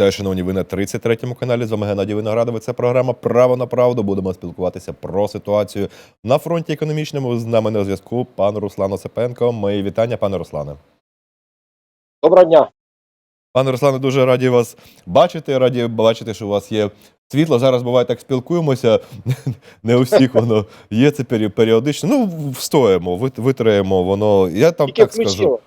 Вітаю, шановні, ви на 33-му каналі. З вами Геннадій Виноградовий. Це програма Право на правду. Будемо спілкуватися про ситуацію на фронті економічному. З нами на зв'язку пан Руслан Осипенко. Мої вітання, пане Руслане. Доброго дня. Пане Руслане, дуже раді вас бачити. Раді бачити, що у вас є світло. Зараз буває так спілкуємося. Не у всіх воно є це пері- періодично. Ну, встоїмо, вит- витримаємо воно. Я там Тільки так включило. Включило.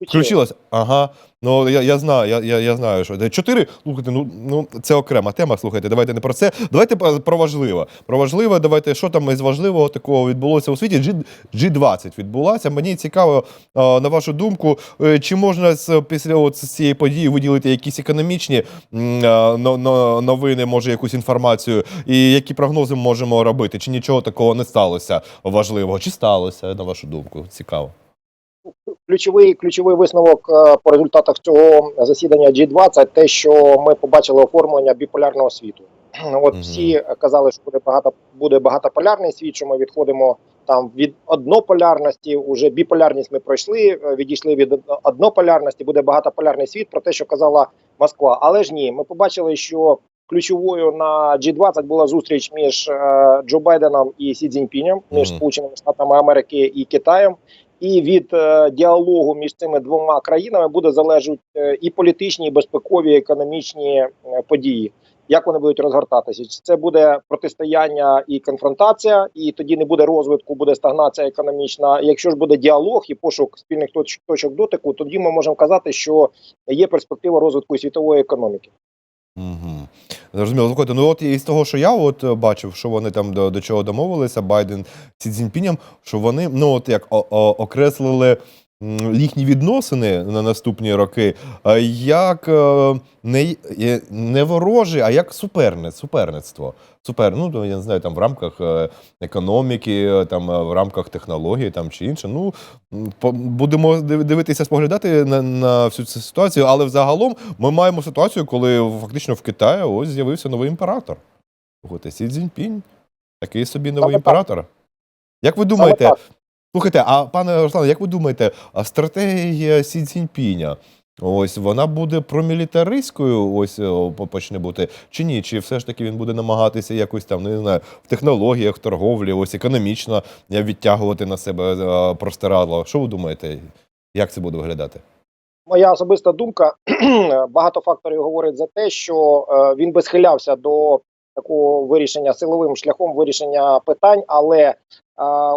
Включилось? Ага. Ну я, я знаю, я, я, я знаю, що чотири. Слухайте, ну ну це окрема тема. Слухайте, давайте не про це. Давайте про важливе. Про важливе, давайте, що там із важливого такого відбулося у світі. G, G20 відбулася. Мені цікаво, на вашу думку, е, чи можна після от цієї події виділити якісь економічні но- но- новини, може якусь інформацію, і які прогнози ми можемо робити? Чи нічого такого не сталося важливого? Чи сталося, на вашу думку? Цікаво. Ключовий ключовий висновок е, по результатах цього засідання G20 те, що ми побачили оформлення біполярного світу. От всі казали, що буде багато буде багатополярний світ, що ми відходимо там від однополярності. Уже біполярність ми пройшли, е, відійшли від однополярності. Буде багатополярний світ про те, що казала Москва. Але ж ні, ми побачили, що ключовою на G20 була зустріч між е, Джо Байденом і Сі Цзіньпінем, між Сполученими Штатами Америки і Китаєм. І від е, діалогу між цими двома країнами буде залежати е, і політичні, і безпекові, і економічні е, події. Як вони будуть розгортатися? Чи це буде протистояння і конфронтація, і тоді не буде розвитку, буде стагнація економічна. Якщо ж буде діалог і пошук спільних точ- точок дотику, тоді ми можемо казати, що є перспектива розвитку світової економіки. Угу. Зрозуміло. Слухайте, ну от із того, що я от е, бачив, що вони там до, до чого домовилися, Байден Сі Цзіньпінем, що вони ну от як о, о, окреслили їхні відносини на наступні роки, е, як е, не, е, не ворожі, а як суперниць, суперництво. Супер, ну я не знаю, там в рамках е, економіки, е, там е, в рамках технології, там чи інше. Ну будемо дивитися, споглядати на, на всю цю ситуацію, але взагалом ми маємо ситуацію, коли фактично в Китаї ось з'явився новий імператор. Сі Цзіньпінь, такий собі новий імператор. Як ви думаєте. Слухайте, а пане Руслане, як ви думаєте, а стратегія Сі Цзіньпіня, ось вона буде промілітаристською, ось почне бути, чи ні? Чи все ж таки він буде намагатися якось там, ну, не знаю, в технологіях, в торговлі, ось економічно відтягувати на себе е, простирадло? Що ви думаєте? Як це буде виглядати? Моя особиста думка багато факторів говорить за те, що е, він би схилявся до такого вирішення силовим шляхом вирішення питань, але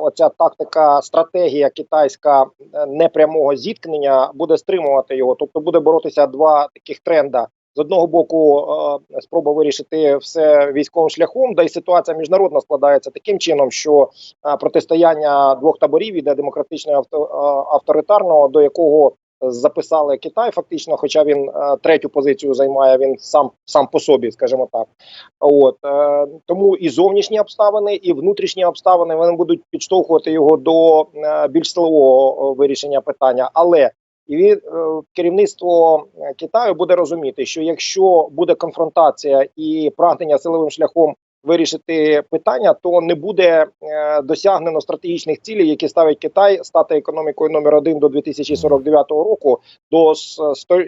оця тактика, стратегія китайська е, непрямого зіткнення буде стримувати його, тобто буде боротися два таких тренда. З одного боку, е, спроба вирішити все військовим шляхом, да й ситуація міжнародна складається таким чином, що е, протистояння двох таборів іде е, авторитарного, до якого записали Китай, фактично, хоча він е, третю позицію займає він сам сам по собі, скажімо так. От е, тому і зовнішні обставини, і внутрішні обставини вони будуть підштовхувати його до е, більш силового вирішення питання. Але і він, керівництво Китаю буде розуміти, що якщо буде конфронтація і прагнення силовим шляхом вирішити питання, то не буде е, досягнено стратегічних цілей, які ставить Китай стати економікою номер один до 2049 року, до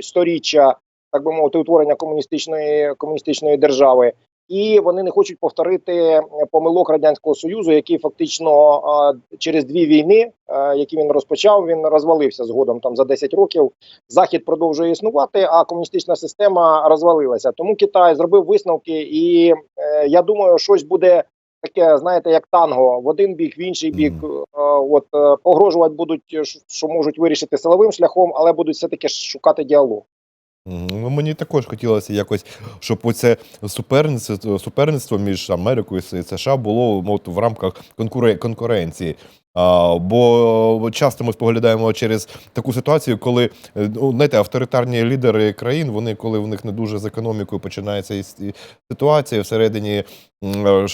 сторіччя, так би мовити, утворення комуністичної комуністичної держави. І вони не хочуть повторити е, помилок радянського союзу, який фактично через дві війни, е, які він розпочав, він розвалився згодом там за 10 років. Захід продовжує існувати, а комуністична система розвалилася. Тому Китай зробив висновки, і е, я думаю, щось буде таке, знаєте, як танго в один бік, в інший бік. От погрожувати будуть, що- що можуть вирішити силовим шляхом, але будуть все таки шукати діалог. Ну, мені також хотілося якось, щоб оце суперництво, суперництво між Америкою і США було мов, в рамках конкуренції. Бо часто ми споглядаємо через таку ситуацію, коли е, ну, знаєте, авторитарні лідери країн, вони коли в них не дуже з економікою починається ситуація всередині е,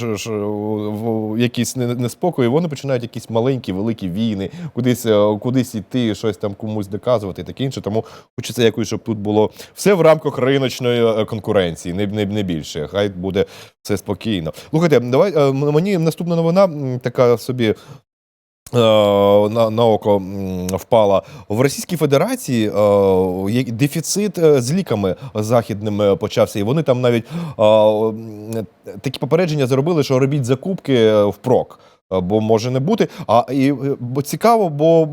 якісь не- неспокої, вони починають якісь маленькі, великі війни, кудись, е, кудись іти, щось там комусь доказувати і таке інше. Тому хочеться якось, щоб тут було все в рамках риночної е, конкуренції, не, не, не більше. Хай буде все спокійно. Слухайте, давай е, мені наступна новина така собі. Е, на, на око впала. В Російській Федерації е, дефіцит е, з ліками західними почався, і вони там навіть е, такі попередження зробили, що робіть закупки е, впрок. Е, Бо може не бути. А і е, бо цікаво, бо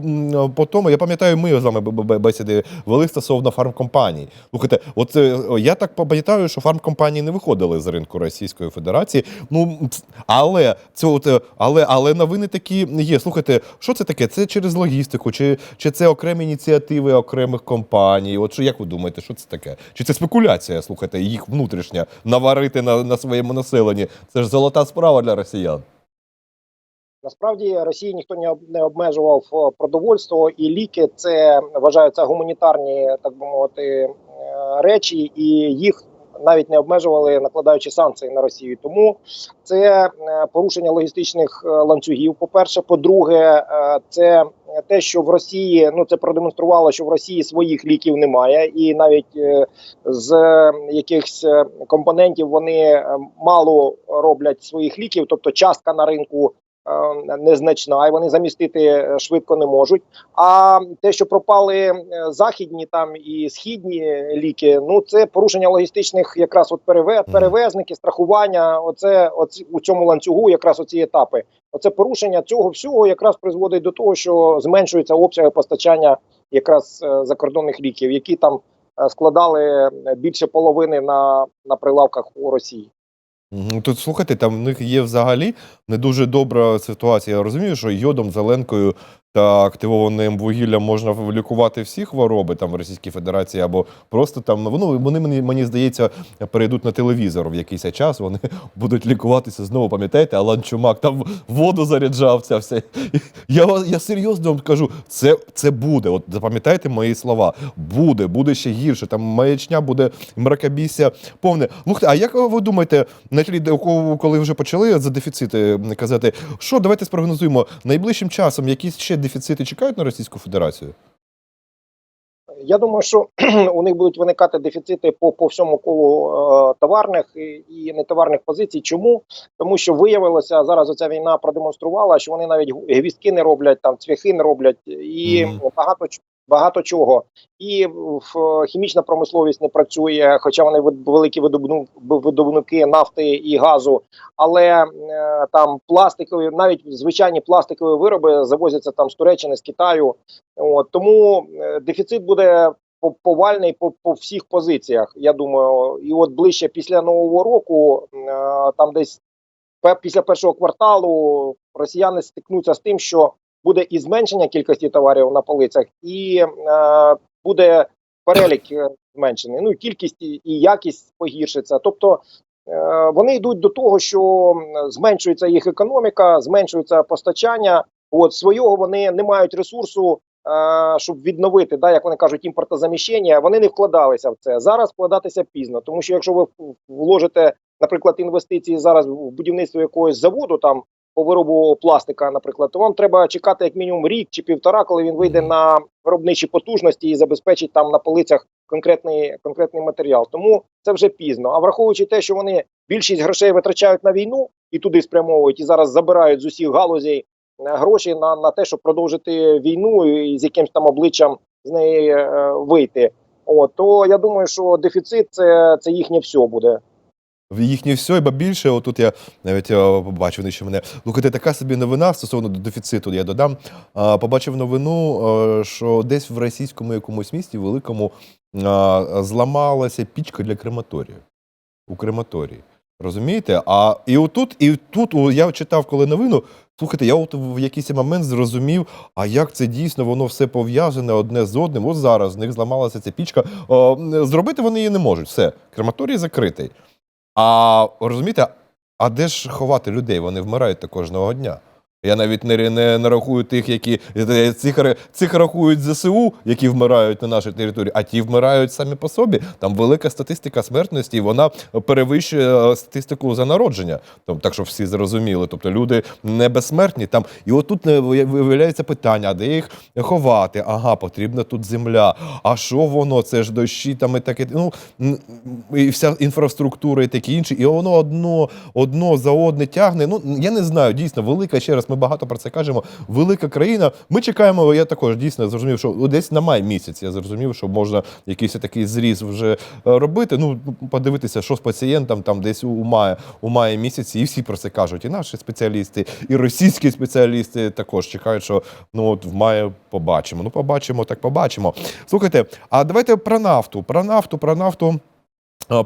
по тому я пам'ятаю, ми з вами бесіди вели стосовно фармкомпаній. Слухайте, от е, я так пам'ятаю, що фармкомпанії не виходили з ринку Російської Федерації. Ну але це от, е, але, але новини такі є. Слухайте, що це таке? Це через логістику, чи, чи це окремі ініціативи окремих компаній? От що як ви думаєте, що це таке? Чи це спекуляція? Слухайте, їх внутрішня наварити на, на своєму населенні? Це ж золота справа для росіян. Насправді Росії ніхто не об- не обмежував е, продовольство і ліки. Це вважаються гуманітарні, так би мовити, е, речі, і їх навіть не обмежували, накладаючи санкції на Росію. Тому це е, порушення логістичних ланцюгів. По перше, по-друге, це те, що в Росії ну це продемонструвало, що в Росії своїх ліків немає, і навіть з якихось компонентів вони мало роблять своїх ліків, тобто частка на ринку незначна, і вони замістити е, швидко не можуть. А те, що пропали е, західні там і східні ліки, ну це порушення логістичних, якраз от переве, перевезники, страхування. Оце, оці, у цьому ланцюгу, якраз оці етапи. Оце порушення цього всього якраз призводить до того, що зменшуються обсяги постачання якраз е, закордонних ліків, які там е, складали е, більше половини на, на прилавках у Росії. Тут слухайте, там в них є взагалі не дуже добра ситуація. Я розумію, що йодом, зеленкою та активованим вугіллям можна лікувати всі хвороби там в Російській Федерації, або просто там ну, вони мені, мені здається перейдуть на телевізор в якийсь час. Вони будуть лікуватися знову. Пам'ятаєте, Алан Чумак там воду заряджав ця все. Я я серйозно вам кажу, це, це буде. От запам'ятайте мої слова. Буде, буде ще гірше. Там маячня буде мракобісся повне. Слухайте, а як ви думаєте, на тлі коли вже почали за дефіцити казати, що давайте спрогнозуємо найближчим часом, якісь ще дефіцити чекають на Російську Федерацію? Я думаю, що у них будуть виникати дефіцити по, по всьому колу е, товарних і, і нетоварних позицій. Чому? Тому що виявилося зараз. Оця війна продемонструвала, що вони навіть гвістки гвіздки не роблять, там цвяхи не роблять, і Мгм. багато ч- багато чого. І в, хімічна промисловість не працює, хоча вони великі видобувники нафти і газу. Але е, там пластикові, навіть звичайні пластикові вироби завозяться там з Туреччини, з Китаю. От тому е, дефіцит буде повальний по, по всіх позиціях. Я думаю, і от ближче після нового року, е, там десь після першого кварталу, росіяни стикнуться з тим, що буде і зменшення кількості товарів на полицях, і е, буде перелік е, зменшений. Ну кількість і якість погіршиться. Тобто е, вони йдуть до того, що зменшується їх економіка, зменшується постачання. От свого вони не мають ресурсу, е, щоб відновити, да, як вони кажуть, імпортозаміщення. Вони не вкладалися в це. Зараз вкладатися пізно, тому що якщо ви вложите, наприклад, інвестиції зараз в будівництво якогось заводу там. По виробу пластика, наприклад, то вам треба чекати як мінімум рік чи півтора, коли він вийде на виробничі потужності і забезпечить там на полицях конкретний конкретний матеріал. Тому це вже пізно. А враховуючи те, що вони більшість грошей витрачають на війну і туди спрямовують, і зараз забирають з усіх галузей е, гроші на, на те, щоб продовжити війну і з якимсь там обличчям з неї е, вийти. От то я думаю, що дефіцит це, це їхнє все буде. Їхнє все, ба більше, отут я навіть е, побачив, вони мене. Слухайте, така собі новина стосовно дефіциту, я додам. Побачив новину, е, що десь в російському якомусь місті великому зламалася пічка для крематорію. У крематорії. Розумієте? А і отут, і тут я читав коли новину. Слухайте, я от в якийсь момент зрозумів, а як це дійсно воно все пов'язане одне з одним. От зараз з них зламалася ця пічка. О, зробити вони її не можуть. Все, крематорій закритий. А розумієте, а де ж ховати людей? Вони вмирають кожного дня. Я навіть не, не, не рахую тих, які е, цих, цих рахують ЗСУ, які вмирають на нашій території, а ті вмирають самі по собі. Там велика статистика смертності, і вона перевищує е, статистику за народження. Там, так що всі зрозуміли. Тобто люди не безсмертні. Там і отут е, виявляється питання, де їх ховати? Ага, потрібна тут земля. А що воно? Це ж дощі там і таке. Ну і вся інфраструктура і таке інше. І воно одно, одно за одне тягне. Ну я не знаю, дійсно велика ще раз ми багато про це кажемо. Велика країна. Ми чекаємо. Я також дійсно зрозумів, що десь на май місяць я зрозумів, що можна якийсь такий зріз вже е, робити. Ну подивитися, що з пацієнтом там десь у маї, у маї місяці, і всі про це кажуть. І наші спеціалісти, і російські спеціалісти також чекають, що ну от в маї побачимо. Ну побачимо, так побачимо. Слухайте, а давайте про нафту. Про нафту, про нафту.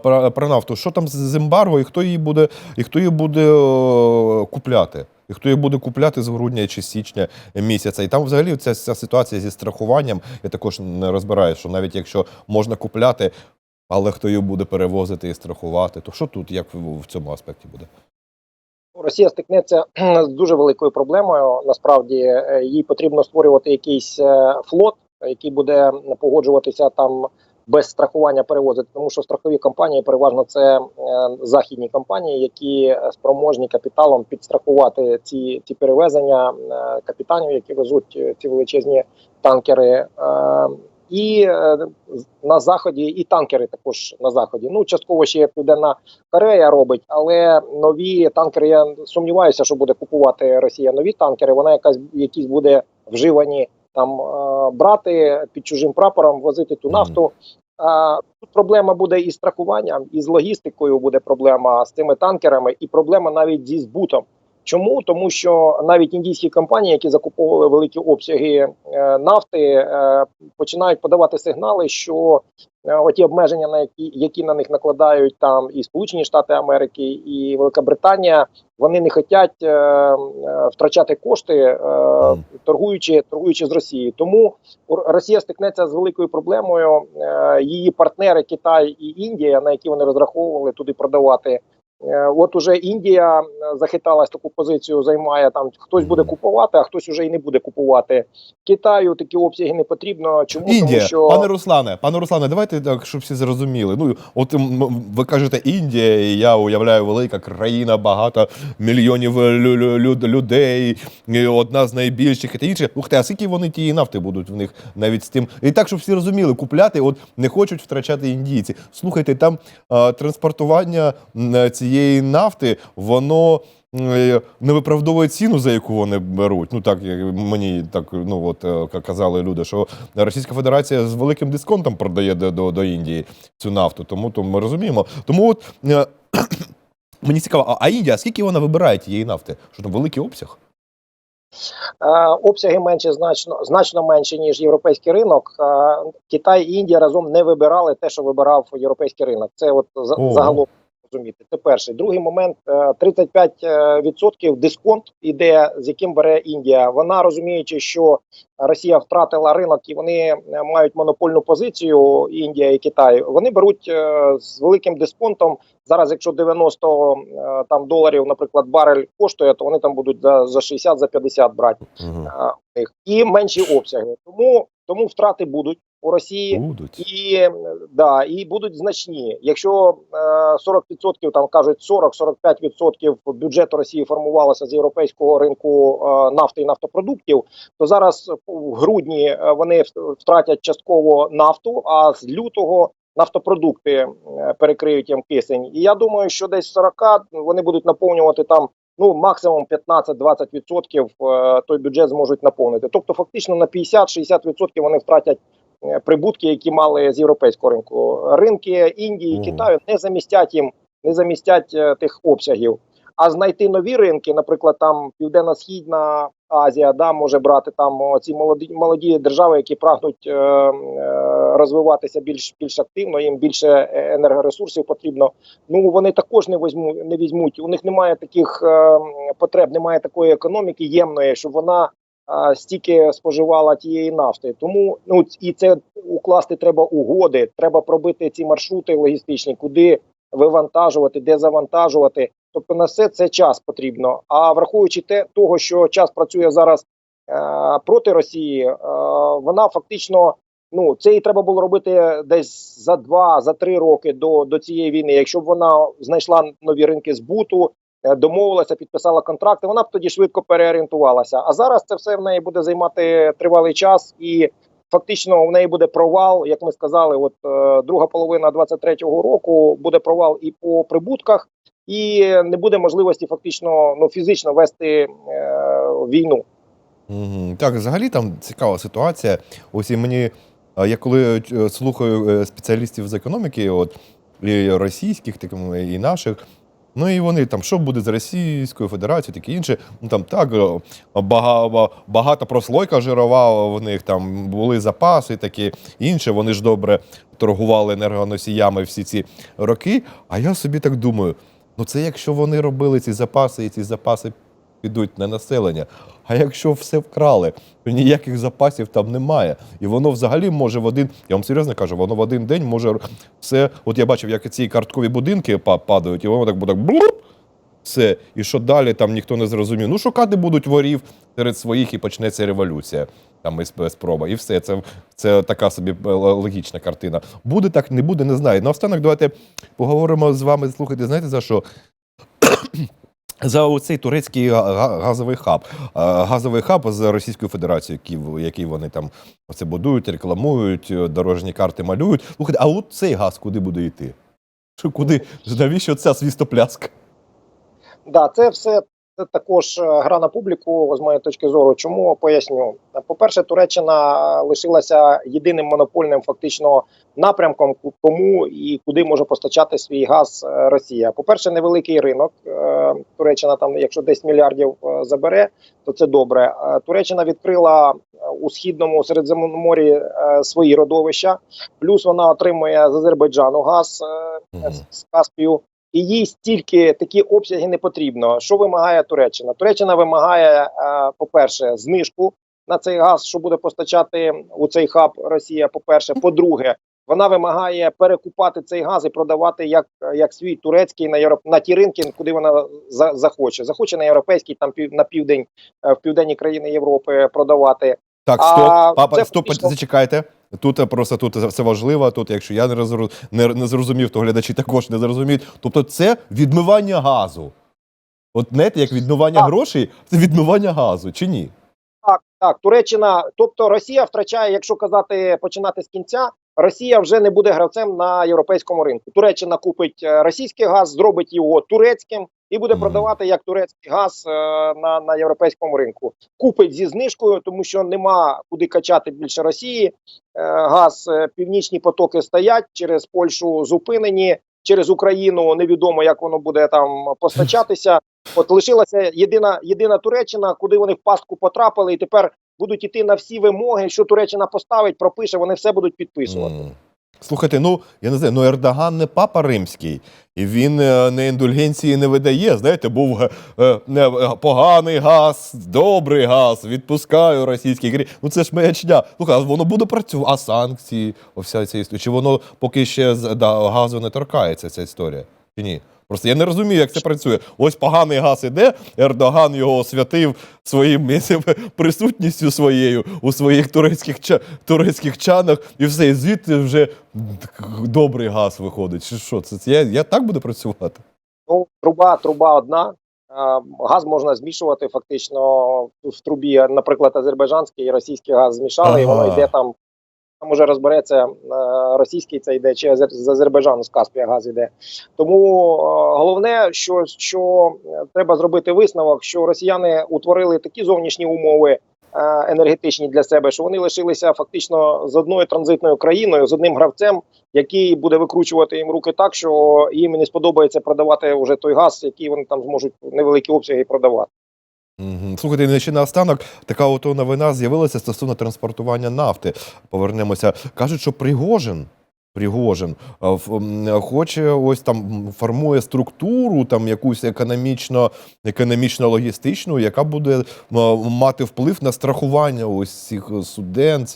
Про, про нафту. Що там з ембарго і хто її буде, і хто її буде е, купляти? І хто її буде купляти з грудня чи січня місяця? І там взагалі ця, ця ситуація зі страхуванням, я також не розбираю, що навіть якщо можна купляти, але хто її буде перевозити і страхувати, то що тут, як в, цьому аспекті буде? Росія стикнеться з дуже великою проблемою. Насправді Е, їй потрібно створювати якийсь е, флот, який буде погоджуватися там без страхування перевозити, тому що страхові компанії переважно це е, західні компанії, які е, спроможні капіталом підстрахувати ці, ці перевезення е, капітанів, які везуть ці величезні танкери. І на заході, і танкери також на заході. Ну частково ще Південна Корея робить, але нові танкери. Я сумніваюся, що буде купувати Росія нові танкери. Вона якась якісь буде вживані там е, брати під чужим прапором, возити ту нафту. А тут проблема буде і з страхуванням, і з логістикою буде проблема з цими танкерами, і проблема навіть зі збутом. Чому тому, що навіть індійські компанії, які закуповували великі обсяги е, нафти, е, починають подавати сигнали, що е, оті обмеження, на які, які на них накладають там і Сполучені Штати Америки, і Велика Британія, вони не хочуть е, е, втрачати кошти, е, торгуючи торгуючи з Росією. Тому Росія стикнеться з великою проблемою. Е, її партнери Китай і Індія, на які вони розраховували туди продавати. Е, От уже Індія е, захиталась таку позицію, займає там хтось буде купувати, а хтось уже і не буде купувати. Китаю такі обсяги не потрібно. Чому Індія, тому, що пане Руслане, пане Руслане, давайте так, щоб всі зрозуміли. Ну от ви кажете Індія, і я уявляю велика країна, багато мільйонів лю- лю- люд- людей, і одна з найбільших і та інше. Ух ти, а скільки вони тієї нафти будуть в них навіть з тим? І так, щоб всі розуміли, купляти, от не хочуть втрачати індійці. Слухайте, там а, транспортування м, цієї нафти, воно. е, Не виправдовує ціну, за яку вони беруть. Ну так мені так ну от е, казали люди, що Російська Федерація з великим дисконтом продає до, до, до Індії цю нафту. Тому то ми розуміємо. Тому от е, мені цікаво, а, Індія, скільки вона вибирає тієї нафти? Що там великий обсяг? Обсяги менші значно значно менші ніж європейський ринок. Китай і Індія разом не вибирали те, що вибирав європейський ринок. Це от загалом розуміти. Це перший. Другий момент е, 35% дисконт іде, з яким бере Індія. Вона розуміючи, що Росія втратила ринок і вони е, мають монопольну позицію. Індія і Китай. Вони беруть е, з великим дисконтом. Зараз, якщо 90 е, там доларів, наприклад, барель коштує, то вони там будуть за, за 60 за 50 брати Угу. і менші обсяги. Тому тому втрати будуть у Росії. Будуть. І е, да, і будуть значні. Якщо е, 40% там кажуть 40-45% бюджету Росії формувалося з європейського ринку е, нафти і нафтопродуктів, то зараз в грудні е, вони втратять частково нафту, а з лютого нафтопродукти е, перекриють їм кисень. І я думаю, що десь 40 вони будуть наповнювати там. Ну, максимум 15-20% е, той бюджет зможуть наповнити. Тобто, фактично на 50-60% вони втратять е, прибутки, які мали з європейського ринку. Ринки Індії, і Китаю не замістять їм, не замістять е, тих обсягів. А знайти нові ринки, наприклад, там Південно-Східна Азія, да, може брати там ці молоді молоді держави, які прагнуть е, е, розвиватися більш більш активно, їм більше енергоресурсів потрібно. Ну вони також не візьмуть, не візьмуть. У них немає таких е, потреб, немає такої економіки ємної, щоб вона стільки споживала тієї нафти. Тому ну і це укласти треба угоди. Треба пробити ці маршрути логістичні, куди вивантажувати, де завантажувати. Тобто на все це час потрібно. А враховуючи те, того, що час працює зараз е, проти Росії, е, вона фактично. Ну, це і треба було робити десь за два, за три роки до, до цієї війни. Якщо б вона знайшла нові ринки збуту, е, домовилася, підписала контракти, вона б тоді швидко переорієнтувалася. А зараз це все в неї буде займати тривалий час, і фактично в неї буде провал, як ми сказали. От е, друга половина 23-го року буде провал і по прибутках, і не буде можливості фактично ну фізично вести е, війну. Так, взагалі там цікава ситуація. Ось і мені, я коли е, слухаю е, спеціалістів з економіки, от і російських, так, і наших. Ну і вони там, що буде з Російською Федерацією, таке інше. Ну там так е, бага- багата прослойка жирова в них там були запаси, такі інше. Вони ж добре торгували енергоносіями всі ці роки. А я собі так думаю: ну це якщо вони робили ці запаси, і ці запаси підуть на населення. А якщо все вкрали, то ніяких запасів там немає. І воно взагалі може в один, я вам серйозно кажу, воно в один день може все. От я бачив, як ці карткові будинки падають, і воно так буде блуп, все. І що далі там ніхто не зрозумів. Ну, шукати будуть ворів серед своїх і почнеться революція. Там і спроба. І все. Це, це така собі е, логічна картина. Буде так, не буде, не знаю. Наостанок, давайте поговоримо з вами. Слухайте, знаєте за що? За цей турецький га- га- газовий хаб. Газовий хаб з Російською Федерацією, який, який вони там це будують, рекламують, дорожні карти малюють. Слухайте, а от цей газ куди буде йти? Куди? Навіщо ця свістопляска? Да, це все це також е, гра на публіку, з моєї точки зору. Чому поясню? По-перше, Туреччина лишилася єдиним монопольним фактично напрямком, кому і куди може постачати свій газ е, Росія. По-перше, невеликий ринок. Е, Туреччина там, якщо 10 мільярдів забере, то це добре. Туреччина відкрила у східному Середземноморі е, свої родовища, плюс вона отримує з Азербайджану газ з Каспію. І їй стільки такі обсяги не потрібно. Що вимагає Туреччина? Туреччина вимагає, е, по-перше, знижку на цей газ, що буде постачати у цей хаб Росія. По-перше, по-друге, вона вимагає перекупати цей газ і продавати як, як свій турецький на європ... на ті ринки, куди вона за... захоче. Захоче на європейський, там пів... на південь, е, в південні країни Європи продавати. Так, А стоп, папа, це стоп, фактично- зачекайте. Тут просто тут це важливо. Тут, якщо я не, розру... не, не зрозумів, то глядачі також не зрозуміють. Тобто, це відмивання газу. От знаєте, як відмивання Так. грошей, це відмивання газу, чи ні? Так, так, Туреччина, тобто Росія втрачає, якщо казати починати з кінця, Росія вже не буде гравцем на європейському ринку. Туреччина купить е, російський газ, зробить його турецьким і буде продавати як турецький газ е, на, на європейському ринку. Купить зі знижкою, тому що нема куди качати більше Росії. Е, газ, е, північні потоки стоять через Польщу зупинені. Через Україну невідомо, як воно буде там постачатися. От лишилася єдина єдина Туреччина, куди вони в пастку потрапили, і тепер будуть іти на всі вимоги, що Туреччина поставить, пропише, вони все будуть підписувати. Слухайте, ну я не знаю, ну Ердоган не папа римський, і він е, не індульгенції не видає. Знаєте, був е, е, е, поганий газ, добрий газ, відпускаю російський. Ну це ж маячня. Слухай, а воно буде працювати, а санкції, вся ця історія. Чи воно поки ще да, газу не торкається, ця історія? Чи ні? Просто я не розумію, як це працює. Ось поганий газ іде, Ердоган його освятив своїм присутністю своєю у своїх турецьких, ча- турецьких чанах, і все, і звідти вже добрий газ виходить. Чи що? Це, я, я так буду працювати? Ну, труба, труба одна. Е, Газ можна змішувати фактично в трубі, наприклад, азербайджанський і російський газ змішали, і воно йде там. Там уже розбереться е, російський це йде, чи з Азербайджану з Каспія газ йде. Тому е, головне, що, що е, треба зробити висновок, що росіяни утворили такі зовнішні умови енергетичні для себе, що вони лишилися фактично з одною транзитною країною, з одним гравцем, який буде викручувати їм руки так, що їм не сподобається продавати вже той газ, який вони там зможуть невеликі обсяги продавати. Слухайте, не ще наостанок така ото новина з'явилася стосовно транспортування нафти. Повернемося. Кажуть, що Пригожин. Пригожин хоче ось там формує структуру, там якусь економічно, економічно-логістичну, яка буде мати вплив на страхування ось цих суден,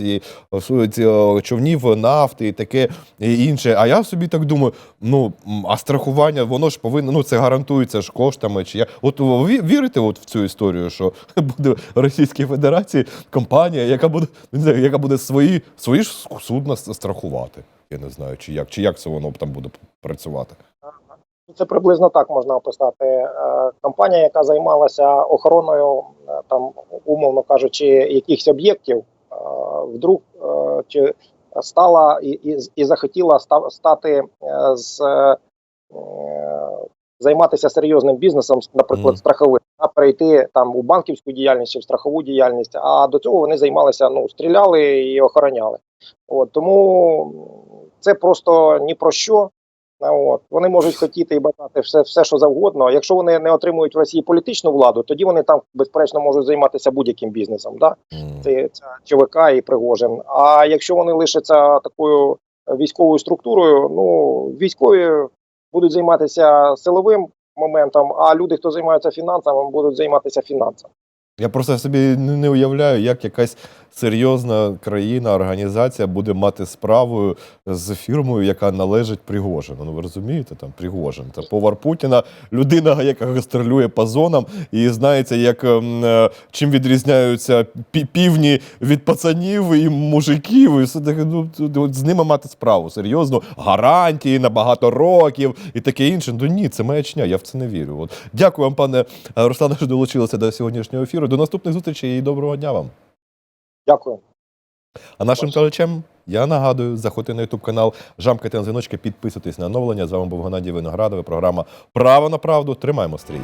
човнів нафти і таке і інше. А я собі так думаю: ну а страхування, воно ж повинно, ну це гарантується ж коштами. Чи я от ви вірите от в цю історію, що буде Російській Федерації компанія, яка буде не знаю, яка буде свої свої ж судна страхувати? Я не знаю, чи як, чи як це воно там буде працювати. Це приблизно так можна описати. Е, Компанія, яка займалася охороною, е, там, умовно кажучи, якихось об'єктів, е, вдруг чи стала і, і, і захотіла ста- стати з займатися серйозним бізнесом, наприклад, Мгм. страховим. а перейти там у банківську діяльність чи в страхову діяльність. А до цього вони займалися, ну стріляли і охороняли. От тому це просто ні про що. От вони можуть хотіти і бажати все, все, що завгодно. Якщо вони не отримують в Росії політичну владу, тоді вони там безперечно можуть займатися будь-яким бізнесом. Да? Це, це ЧВК і Пригожин. А якщо вони лишаться такою військовою структурою, ну військові будуть займатися силовим моментом, а люди, хто займаються фінансами, будуть займатися фінансами. Я просто собі не уявляю, як якась серйозна країна, організація буде мати справу з фірмою, яка належить Пригожину. Ну ви розумієте, там Пригожин. Це повар Путіна, людина, яка гастролює по зонам і знається, як ем, е, чим відрізняються півні від пацанів і мужиків. І все таке, ну, з ними мати справу серйозно, гарантії на багато років і таке інше. Ну ні, це маячня, я в це не вірю. От дякую вам, пане Руслане, що долучилися до сьогоднішнього ефіру. До наступних зустрічей і доброго дня вам. Дякую. А нашим телечем я нагадую, заходьте на YouTube канал, жамкайте на дзвіночки, підписуйтесь на оновлення. З вами був Геннадій Виноградовий. Програма Право на правду. Тримаємо стрій.